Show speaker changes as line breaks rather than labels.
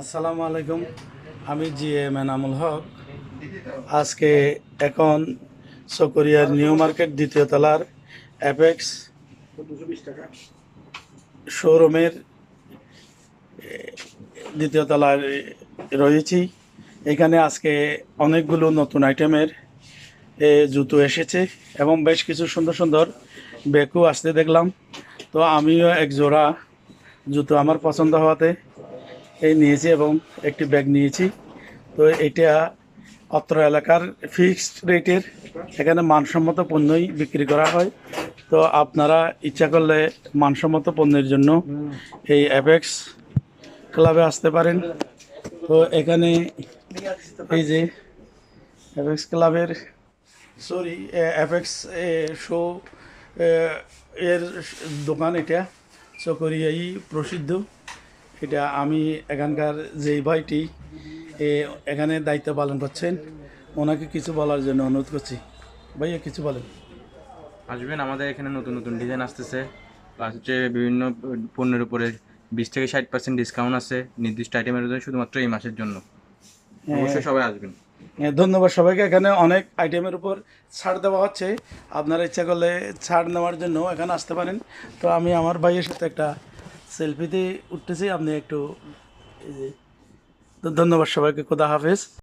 আসসালামু আলাইকুম। আমি জি এম এনামুল হক। আজকে এখন সকরিয়ার নিউ মার্কেট দ্বিতীয় তলার অ্যাপেক্স শোরুমের দ্বিতীয় তলায় রয়েছি। এখানে আজকে অনেকগুলো নতুন আইটেমের জুতো এসেছে এবং বেশ কিছু সুন্দর সুন্দর ব্যাগও আসতে দেখলাম। তো আমিও এক জোড়া জুতো আমার পছন্দ হওয়াতে এই নিয়েছি এবং একটি ব্যাগ নিয়েছি। তো এটা অত্র এলাকার ফিক্সড রেটের, এখানে মানসম্মত পণ্যই বিক্রি করা হয়। তো আপনারা ইচ্ছা করলে মানসম্মত পণ্যের জন্য এই অ্যাপেক্স ক্লাবে আসতে পারেন। তো এখানে এই যে অ্যাপেক্স ক্লাবের সরি অ্যাপেক্স শো এর দোকান এটা, চকরিয়াই প্রসিদ্ধ। এটা আমি এখানকার যেই ভাইটি এখানে দায়িত্ব পালন করছেন ওনাকে কিছু বলার জন্য অনুরোধ করছি। ভাইয়া কিছু বলেন।
আসবেন আমাদের এখানে নতুন নতুন ডিজাইন আসতেছে। প্লাস হচ্ছে বিভিন্ন পণ্যের উপরে বিশ থেকে ষাট পার্সেন্ট ডিসকাউন্ট আছে নির্দিষ্ট আইটেমের জন্য শুধুমাত্র এই মাসের জন্য। অবশ্যই সবাই আসবেন।
এ, ধন্যবাদ সবাইকে। এখানে অনেক আইটেমের উপর ছাড় দেওয়া হচ্ছে। আপনারা ইচ্ছা করলে ছাড় নেওয়ার জন্য এখানে আসতে পারেন। তো আমি আমার ভাইয়ের সাথে একটা সেলফিতে উঠতেছি। আপনি একটু ধন্যবাদ সবাইকে খোদা হাফেজ।